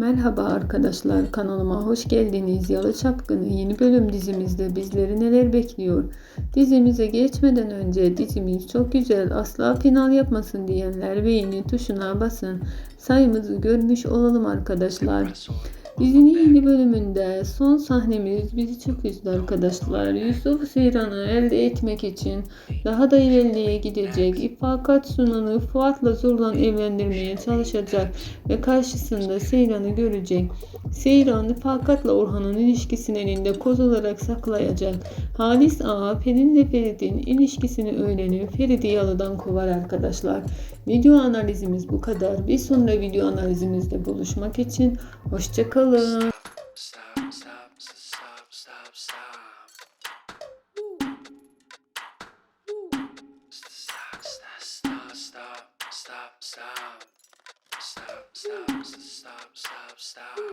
Merhaba arkadaşlar kanalıma hoş geldiniz. Yalı Çapkını yeni bölüm dizimizde bizleri neler bekliyor? Dizimize geçmeden önce dizimiz çok güzel asla final yapmasın diyenler beğeni tuşuna basın. Sayımızı görmüş olalım arkadaşlar. Dizinin yeni bölümünde son sahnemiz bizi çok üzdü arkadaşlar. Yusuf Seyran'ı elde etmek için daha da ilerleye gidecek. İfakat Sunan'ı Fuat'la zorla evlendirmeye çalışacak ve karşısında Seyran'ı görecek. Seyran İfakat'la Orhan'ın ilişkisini elinde koz olarak saklayacak. Halis Ağa Pelin'le Ferit'in ilişkisini öğrenip Ferit'i yalıdan kovar arkadaşlar. Video analizimiz bu kadar. Bir sonra video analizimizde buluşmak için hoşçakalın. Stop, stop, stop, stop.